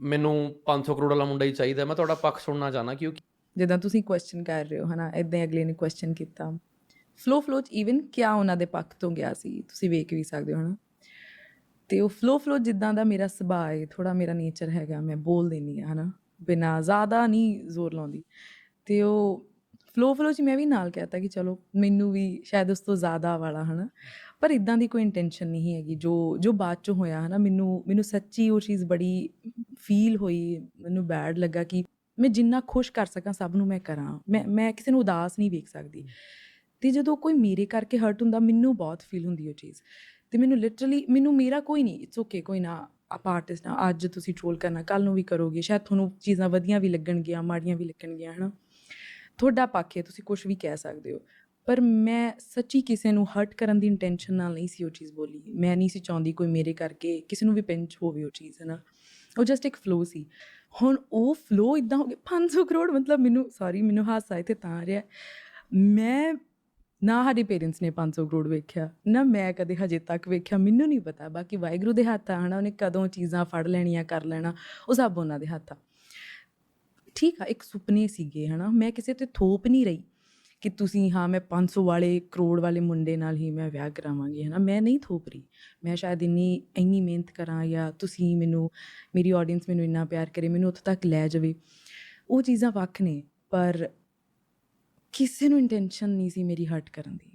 ਮੈਨੂੰ 500 ਕਰੋੜ ਵਾਲਾ ਮੁੰਡਾ ਹੀ ਚਾਹੀਦਾ, ਮੈਂ ਤੁਹਾਡਾ ਪੱਖ ਸੁਣਨਾ ਚਾਹਨਾ ਕਿਉਂਕਿ ਜਿੱਦਾਂ ਤੁਸੀਂ ਕੁਐਸਚਨ ਕਰ ਰਹੇ ਹੋ, ਹਨਾ ਇਦਾਂ ਅਗਲੇ ਨੇ ਕੁਐਸਚਨ ਕੀਤਾ। ਫਲੋ ਫਲੋ ਚ ਕਿਆ ਉਹਨਾਂ ਦੇ ਪੱਖ ਤੋਂ ਗਿਆ ਸੀ, ਤੁਸੀਂ ਵੇਖ ਵੀ ਸਕਦੇ ਹੋ, ਹਨਾ। ਤੇ ਉਹ ਫਲੋ ਫਲੋ ਜਿੱਦਾਂ ਦਾ ਮੇਰਾ ਸੁਭਾਅ ਹੈ ਥੋੜਾ ਮੇਰਾ ਨੇਚਰ ਹੈਗਾ, ਮੈਂ ਬੋਲ ਦਿੰਦੀ ਆ ਹਨਾ, ਬਿਨਾ ਜ਼ਿਆਦਾ ਨਹੀਂ ਜ਼ੋਰ ਲਾਉਂਦੀ। ਤੇ ਉਹ ਫਲੋ ਫਲੋ ਚ ਮੈਂ ਵੀ ਨਾਲ ਕਹਤਾ ਕਿ ਚਲੋ, ਮੈਨੂੰ ਵੀ ਸ਼ਾਇਦ ਉਸ ਤੋਂ ਜ਼ਿਆਦਾ ਵਾਲਾ, ਹਨਾ। ਪਰ ਇਦਾਂ ਦੀ ਕੋਈ ਇੰਟੈਂਸ਼ਨ ਨਹੀਂ ਹੈਗੀ, ਜੋ ਜੋ ਬਾਅਦ ਚ ਹੋਇਆ, ਹਨਾ, ਮੈਨੂੰ ਮੈਨੂੰ ਸੱਚੀ ਉਹ ਚੀਜ਼ ਬੜੀ ਫੀਲ ਹੋਈ ਮੈਨੂੰ ਬੈਡ ਲੱਗਾ ਕਿ ਮੈਂ ਜਿੰਨਾ ਖੁਸ਼ ਕਰ ਸਕਾਂ ਸਭ ਨੂੰ ਮੈਂ ਕਰਾਂ। ਮੈਂ ਮੈਂ ਕਿਸੇ ਨੂੰ ਉਦਾਸ ਨਹੀਂ ਵੇਖ ਸਕਦੀ। ਤੇ ਜਦੋਂ ਕੋਈ ਮੇਰੇ ਕਰਕੇ ਹਰਟ ਹੁੰਦਾ ਮੈਨੂੰ ਬਹੁਤ ਫੀਲ ਹੁੰਦੀ ਉਹ ਚੀਜ਼। ਤੇ ਮੈਨੂੰ ਲਿਟਰਲੀ ਮੈਨੂੰ ਮੇਰਾ ਕੋਈ ਨਹੀਂ ਇਟਸ ਓਕੇ ਕੋਈ ਨਾ ਆਪ ਆਰਟਿਸਟ ਨਾ ਅੱਜ ਤੁਸੀਂ ਟ੍ਰੋਲ ਕਰਨਾ ਕੱਲ ਨੂੰ ਵੀ ਕਰੋਗੇ ਸ਼ਾਇਦ ਤੁਹਾਨੂੰ ਚੀਜ਼ਾਂ ਵਧੀਆਂ ਵੀ ਲੱਗਣਗੀਆਂ ਮਾੜੀਆਂ ਵੀ ਲੱਗਣਗੀਆਂ ਹਨਾ। ਤੁਹਾਡਾ ਪੱਖ ਹੈ ਤੁਸੀਂ ਕੁਝ ਵੀ ਕਹਿ ਸਕਦੇ ਹੋ। ਪਰ ਮੈਂ ਸੱਚੀ ਕਿਸੇ ਨੂੰ ਹਰਟ ਕਰਨ ਦੀ ਇੰਟੈਂਸ਼ਨ ਨਾਲ ਨਹੀਂ ਸੀ ਉਹ ਚੀਜ਼ ਬੋਲੀ। ਮੈਂ ਨਹੀਂ ਸੀ ਚਾਹੁੰਦੀ ਕੋਈ ਮੇਰੇ ਕਰਕੇ ਕਿਸੇ ਨੂੰ ਵੀ ਪਿੰਚ ਹੋਵੇ ਉਹ ਚੀਜ਼ ਹੈ ਨਾ ਉਹ ਜਸਟ ਇੱਕ ਫਲੋ ਸੀ। ਹੁਣ ਉਹ ਫਲੋ ਇਦਾਂ ਹੋ ਗਿਆ 500 ਕਰੋੜ ਮਤਲਬ ਮੈਨੂੰ ਸੌਰੀ ਮੈਨੂੰ ਹਾਸਾ ਇੱਥੇ ਤਾਂ ਆ ਰਿਹਾ। ਮੈਂ, ਨਾ ਸਾਡੇ ਪੇਰੈਂਟਸ ਨੇ 500 ਕਰੋੜ ਵੇਖਿਆ, ਨਾ ਮੈਂ ਕਦੇ ਹਜੇ ਤੱਕ ਵੇਖਿਆ, ਮੈਨੂੰ ਨਹੀਂ ਪਤਾ। ਬਾਕੀ ਵਾਹਿਗੁਰੂ ਦੇ ਹੱਥ ਆ ਹਨਾ ਉਹਨੇ ਕਦੋਂ ਚੀਜ਼ਾਂ ਫੜ ਲੈਣੀਆਂ, ਕਰ ਲੈਣਾ, ਉਹ ਸਭ ਉਹਨਾਂ ਦੇ ਹੱਥ। ਆ ਠੀਕ ਆ, ਇੱਕ ਸੁਪਨੇ ਸੀਗੇ, ਹਨਾ। ਮੈਂ ਕਿਸੇ ਤੇ ਥੋਪ ਨਹੀਂ ਰਹੀ। ਕਿ ਤੁਸੀਂ, ਹਾਂ, ਮੈਂ 500 ਵਾਲੇ ਕਰੋੜ ਵਾਲੇ ਮੁੰਡੇ ਨਾਲ ਹੀ ਮੈਂ ਵਿਆਹ ਕਰਾਵਾਂਗੀ ਹੈ ਨਾ ਮੈਂ ਨਹੀਂ ਥੋਪ ਰਹੀ ਮੈਂ ਸ਼ਾਇਦ ਇੰਨੀ ਇੰਨੀ ਮਿਹਨਤ ਕਰਾਂ ਜਾਂ ਤੁਸੀਂ ਮੈਨੂੰ, ਮੇਰੀ ਆਡੀਅנס ਮੈਨੂੰ ਇੰਨਾ ਪਿਆਰ ਕਰੇ, ਮੈਨੂੰ ਉੱਥੇ ਤੱਕ ਲੈ ਜਾਵੇ। ਉਹ ਚੀਜ਼ਾਂ ਵੱਖ ਨੇ, ਪਰ ਕਿਸੇ ਨੂੰ ਇੰਟੈਂਸ਼ਨ ਨਹੀਂ ਸੀ ਮੇਰੀ ਹਰਟ ਕਰਨ ਦੀ।